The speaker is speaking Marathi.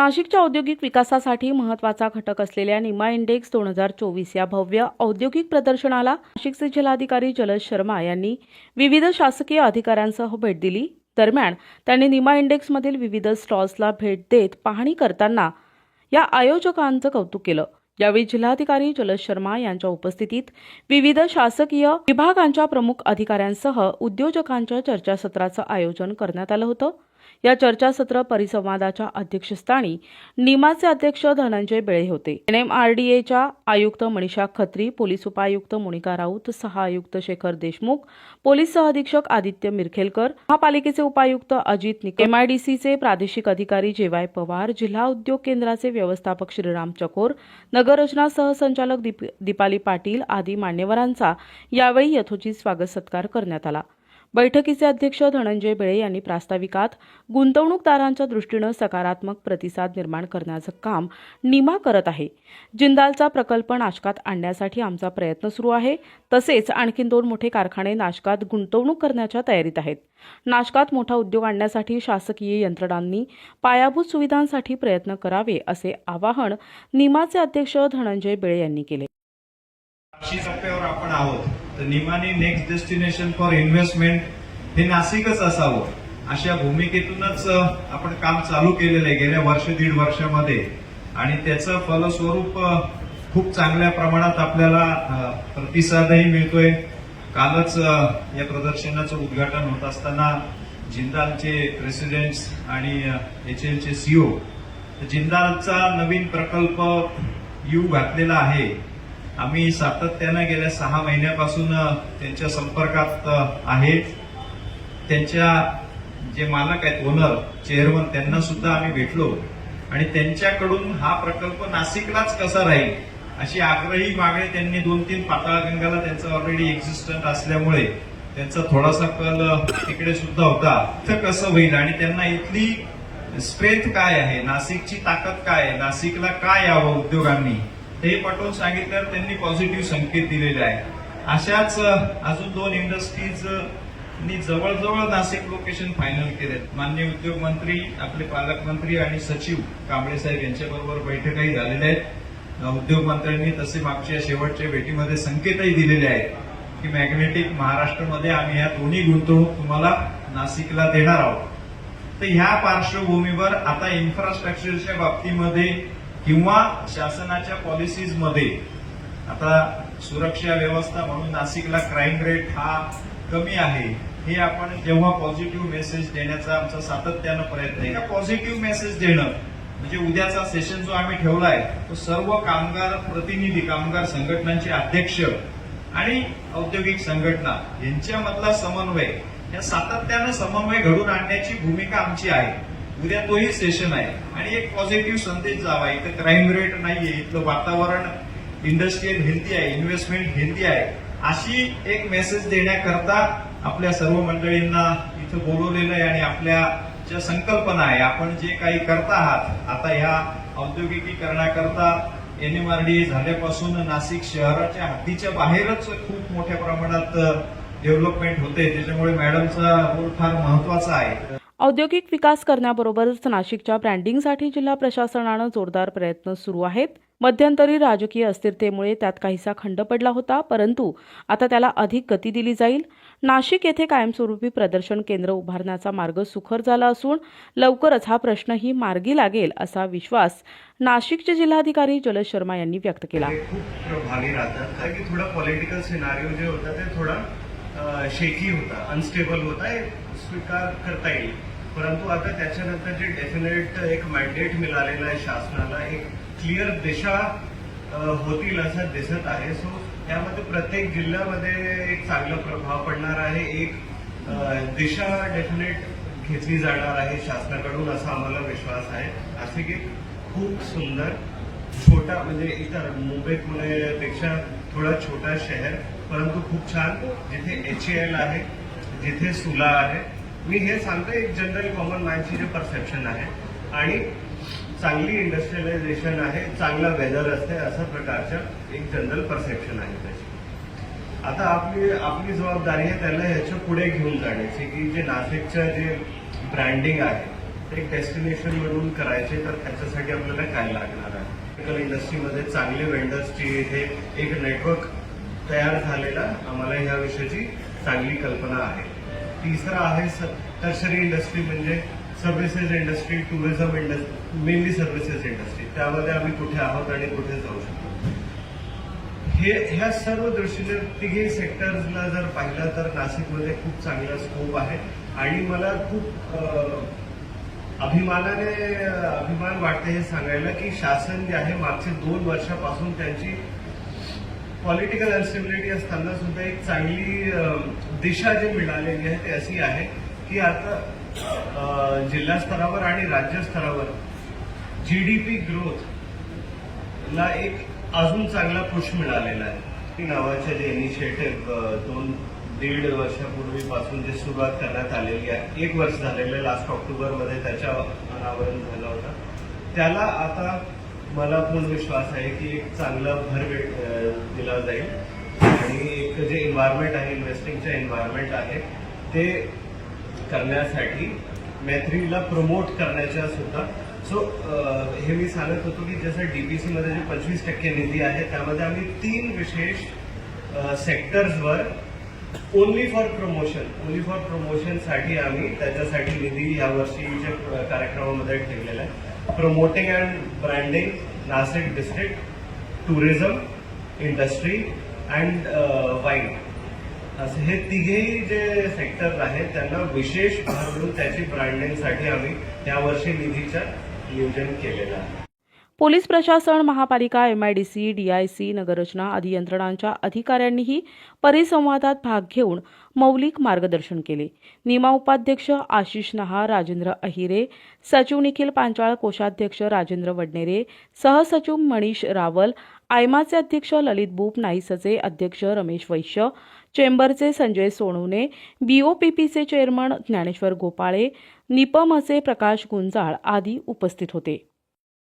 नाशिकच्या औद्योगिक विकासासाठी महत्त्वाचा घटक असलेल्या निमा इंडेक्स दोन हजार चोवीस या भव्य औद्योगिक प्रदर्शनाला नाशिकचे जिल्हाधिकारी जलज शर्मा यांनी विविध शासकीय अधिकाऱ्यांसह भेट दिली. दरम्यान त्यांनी निमा इंडेक्समधील विविध स्टॉल्सला भेट देत पाहणी करताना या आयोजकांचं कौतुक केलं. यावेळी जिल्हाधिकारी जलज शर्मा यांच्या उपस्थितीत विविध शासकीय विभागांच्या प्रमुख अधिकाऱ्यांसह उद्योजकांच्या चर्चासत्राचं आयोजन करण्यात आलं होतं. या चर्चासत्र परिसंवादाच्या अध्यक्षस्थानी निमाचे अध्यक्ष धनंजय बेळे होते. एनएमआरडीएच्या आयुक्त मनीषा खत्री पोलीस उपायुक्त मोनिका राऊत सहा आयुक्त शेखर देशमुख पोलीस सहअधीक्षक आदित्य मिरखेलकर महापालिकेचे उपायुक्त अजित निकम एमआयडीसीचे प्रादेशिक अधिकारी जेवाय पवार जिल्हा उद्योग केंद्राचे व्यवस्थापक श्रीराम चकोर नगररचना सहसंचालक दीप दीपाली पाटील आदी मान्यवरांचा यावेळी यथोचित स्वागत सत्कार करण्यात आला. बैठकीचे अध्यक्ष धनंजय बेळे यांनी प्रास्ताविकात गुंतवणूकदारांच्या दृष्टीनं सकारात्मक प्रतिसाद निर्माण करण्याचं काम निमा करत आहे. जिंदालचा प्रकल्प नाशकात आणण्यासाठी आमचा प्रयत्न सुरू आहे. तसेच आणखी दोन मोठे कारखाने नाशकात गुंतवणूक करण्याच्या तयारीत आहेत. नाशकात मोठा उद्योग आणण्यासाठी शासकीय यंत्रणांनी पायाभूत सुविधांसाठी प्रयत्न करावे असे आवाहन निमाचे अध्यक्ष धनंजय बेळे यांनी केले. आहोत. तर निमाने नेक्स्ट डेस्टिनेशन फॉर इन्व्हेस्टमेंट हे नाशिकच असावं. अशा भूमिकेतूनच आपण काम चालू केलेलं आहे. गेल्या वर्ष दीड वर्षामध्ये. आणि त्याचं फलस्वरूप खूप चांगल्या प्रमाणात आपल्याला प्रतिसादही मिळतोय. कालच या प्रदर्शनाचं उद्घाटन होत असताना जिंदालचे प्रेसिडेंट्स आणि एच एलचे सीओ जिंदालचा नवीन प्रकल्प यू घातलेला आहे. आम्ही सातत्यानं गेल्या सहा महिन्यापासून त्यांच्या संपर्कात आहे. त्यांच्या जे मालक आहेत ओनर चेअरमन त्यांना सुद्धा आम्ही भेटलो. आणि त्यांच्याकडून हा प्रकल्प नाशिकलाच कसा राहील अशी आग्रही मागणी त्यांनी दोन तीन पाताळगंगाला त्यांचा ऑलरेडी एक्झिस्टंट असल्यामुळे त्यांचा थोडासा कल तिकडे सुद्धा होता. तर कसं होईल आणि त्यांना इथली स्ट्रेंथ काय आहे नाशिकची ताकद काय आहे नाशिकला काय यावं उद्योगांनी? हे पटवून सांगितल्यावर त्यांनी पॉझिटिव्ह संकेत दिलेले आहे अशाच अजून दोन इंडस्ट्रीज जवळजवळ नाशिक लोकेशन फायनल केलेत. मान्य उद्योग मंत्री आपले पालकमंत्री आणि सचिव कांबळे साहेब यांच्याबरोबर बैठकही झालेल्या आहेत. उद्योग मंत्र्यांनी तसे मागच्या शेवटच्या भेटीमध्ये संकेतही दिलेले आहेत की मॅग्नेटिक महाराष्ट्रामध्ये आम्ही ह्या दोन्ही गुंतवणूक तुम्हाला नाशिकला देणार आहोत. तर ह्या पार्श्वभूमीवर आता इन्फ्रास्ट्रक्चरच्या बाबतीमध्ये किंवा शासनाच्या पॉलिसीजमध्ये आता सुरक्षा व्यवस्था म्हणून नाशिकला क्राईम रेट हा कमी आहे हे आपण जेव्हा पॉझिटिव्ह मेसेज देण्याचा आमचा सातत्यानं प्रयत्न आहे. का पॉझिटिव्ह मेसेज देणं? म्हणजे उद्याचा सेशन जो आम्ही ठेवलाय तो सर्व कामगार प्रतिनिधी कामगार संघटनांचे अध्यक्ष आणि औद्योगिक संघटना यांच्यामधला समन्वय या सातत्यानं समन्वय घडून आणण्याची भूमिका आमची आहे. उद्या तोही सेशन आहे. आणि एक पॉझिटिव्ह संदेश जावा. इथं क्राईम रेट नाहीये इथलं वातावरण इंडस्ट्रीयल हेल्दी आहे इन्व्हेस्टमेंट हेल्दी आहे. अशी एक मेसेज देण्याकरता आपल्या सर्व मंडळींना इथं बोलवलेलं आहे आणि आपल्या ज्या संकल्पना आहे. आपण जे काही करता आहात आता ह्या औद्योगिकीकरणाकरता एनएमआरडी झाल्यापासून नाशिक शहराच्या हद्दीच्या बाहेरच खूप मोठ्या प्रमाणात डेव्हलपमेंट होते. त्याच्यामुळे मॅडमचा रोल फार महत्त्वाचा आहे. औद्योगिक विकास करण्याबरोबरच नाशिकच्या ब्रँडिंगसाठी जिल्हा प्रशासनानं जोरदार प्रयत्न सुरू आहेत. मध्यंतरी राजकीय अस्थिरतेमुळे त्यात काहीसा खंड पडला होता परंतु आता त्याला अधिक गती दिली जाईल. नाशिक येथे कायमस्वरूपी प्रदर्शन केंद्र उभारण्याचा मार्ग सुखर झाला असून लवकरच हा प्रश्नही मार्गी लागेल असा विश्वास नाशिकचे जिल्हाधिकारी जलज शर्मा यांनी व्यक्त केला. पॉलिटिकल होता ते थोडा शेकी होता अनस्टेबल होता. हे स्वीकार करता येईल. परंतु आता त्याच्यानंतर जे डेफिनेट एक मॅन्डेट मिळालेलं आहे शासनाला एक क्लिअर दिशा होतील असं दिसत आहे. सो त्यामध्ये प्रत्येक जिल्ह्यामध्ये एक चांगला प्रभाव पडणार आहे. एक दिशा डेफिनेट घेतली जाणार आहे शासनाकडून असा आम्हाला विश्वास आहे. असे की खूप सुंदर छोटा म्हणजे इतर मुंबई पेक्षा थोडा छोटा शहर परंतु खूप छान जिथे एच एल आहे जिथे सुला आहे मी हे सांगतो एक जनरल कॉमन मॅनची जे परसेप्शन आहे आणि चांगली इंडस्ट्रियलायझेशन आहे चांगला वेदर असते अशा प्रकारचं एक जनरल परसेप्शन आहे त्याची. आता आपली आपली जबाबदारी आहे त्याला ह्याच्या पुढे घेऊन जाण्याची की जे नाशिकचं जे ब्रँडिंग आहे एक डेस्टिनेशन म्हणून करायचे तर त्याच्यासाठी आपल्याला काय लागणार आहे? टेक्निकल इंडस्ट्रीमध्ये चांगले वेंडर्सची हे एक नेटवर्क तयार झालेला आम्हाला ह्या विषयाची चांगली कल्पना आहे. तिसरा आहे टर्शरी इंडस्ट्री म्हणजे services industry tourism industry mainly services industry त्यामध्ये आम्ही कुठे आहोत आणि कुठे जाऊ शकतो. हे ह्या सर्व दृष्टीने तिघे सेक्टर्सला जर पाहिलं तर नाशिकमध्ये खूप चांगला स्कोप आहे. आणि मला खूप अभिमानाने अभिमान वाटते हे सांगायला की शासन जे आहे मागचे दोन वर्षापासून त्यांची पॉलिटिकल अनस्टेबिलिटी असताना सुद्धा एक चांगली दिशा जी मिळालेली आहे ती अशी आहे की आता जिल्हा स्तरावर आणि राज्य स्तरावर जीडीपी ग्रोथ ला एक अजून चांगला पुश मिळालेला आहे. नावाचे जे इनिशिएटिव्ह दोन दीड वर्षापूर्वीपासून जे सुरुवात करण्यात आलेली आहे एक वर्ष झालेलं लास्ट ऑक्टोबरमध्ये त्याच्या अनावरण झालं होतं. त्याला आता मला पूर्ण विश्वास आहे की एक चांगला भर दिला जाईल. आणि एक जे एन्व्हायरमेंट आहे इन्व्हेस्टिंगचं एन्व्हायरमेंट आहे ते करण्यासाठी मैत्रीला प्रमोट करण्याच्या सुद्धा. सो हे मी सांगत होतो की जसं डी पी सीमध्ये जे पंचवीस टक्के निधी आहे त्यामध्ये आम्ही तीन विशेष सेक्टर्सवर only for promotion only for प्रमोशनसाठी आम्ही त्याच्यासाठी निधी यावर्षीच्या कार्यक्रमामध्ये ठेवलेला आहे. Promoting and branding Nashik district tourism industry and wine. असं हे तिघेही जे सेक्टर आहेत त्यांना विशेष भर देऊन त्याची ब्रँडिंगसाठी आम्ही त्यावर्षी निधीचं नियोजन केलेलं आहे पोलीस प्रशासन महापालिका एमआयडीसी डीआयसी नगररचना आदी यंत्रणांच्या अधिकाऱ्यांनीही परिसंवादात भाग घेऊन मौलिक मार्गदर्शन केले. निमा उपाध्यक्ष आशिष नहा राजेंद्र अहिरे सचिव निखिल पांचाळ कोषाध्यक्ष राजेंद्र वडनेरे सहसचिव मनीष रावल आयमाचे अध्यक्ष ललित बूप नाईसचे अध्यक्ष रमेश वैश्य चेंबरचे संजय सोनवणे बीओपीपीचे चेअरमन ज्ञानेश्वर गोपाळे निपमचे प्रकाश गुंजाळ आदी उपस्थित होते.